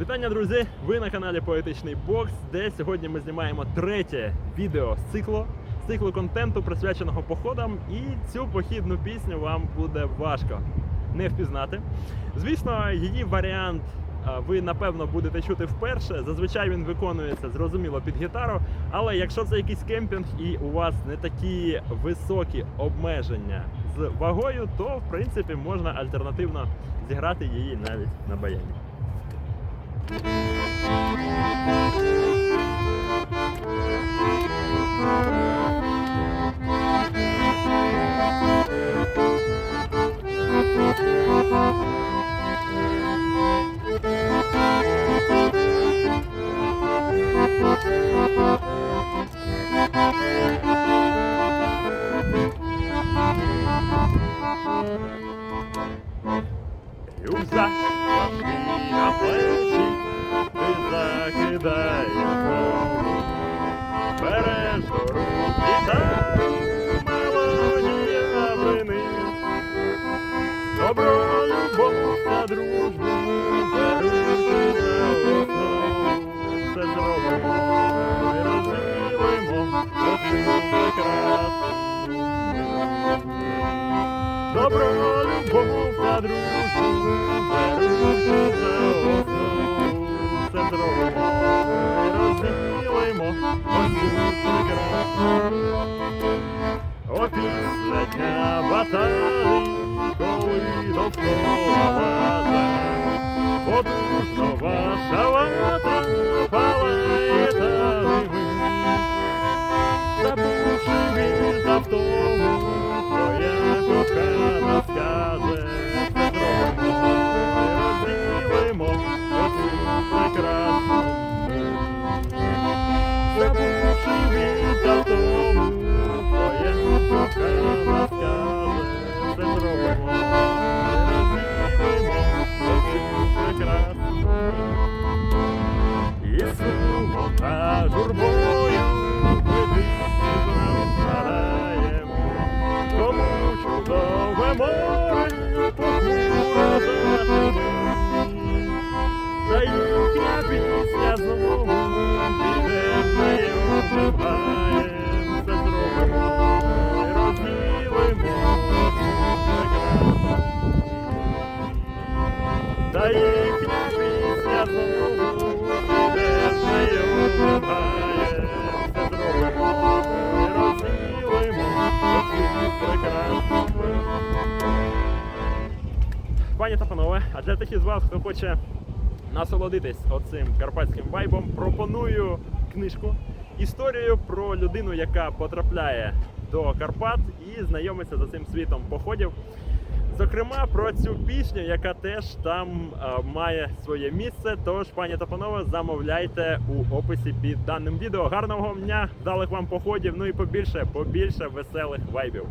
Вітання, друзі! Ви на каналі Поетичний Бокс, де сьогодні ми знімаємо третє відео з циклу, з циклу контенту, присвяченого походам. І цю похідну пісню вам буде важко не впізнати. Звісно, її варіант ви напевно будете чути вперше. Зазвичай він виконується зрозуміло під гітару. Але якщо це якийсь кемпінг і у вас не такі високі обмеження з вагою, то в принципі можна альтернативно зіграти її навіть на баяні. Eu usar. Добро, любов та дружбу. Все зробимо, ми розділимо Добро, любов та дружбу. Все зробимо, ми розділимо оцю прекрасну О, після szkoły i dookoła władzę. Podróż nowa szalała, та журбою дивно згадаємо, кому чудове море похмуро затемнить. Та їхня пісня знову піде розділимо прекрасну та їхня пісня знову Пані та панове, а для тих із вас, хто хоче насолодитись оцим карпатським вайбом, пропоную книжку історію про людину, яка потрапляє до Карпат і знайомиться з цим світом походів. Зокрема, про цю пісню, яка теж там е, має своє місце. Тож, пані та панове, замовляйте у описі під даним відео. Гарного дня, вдалих вам походів, ну і побільше, побільше веселих вайбів.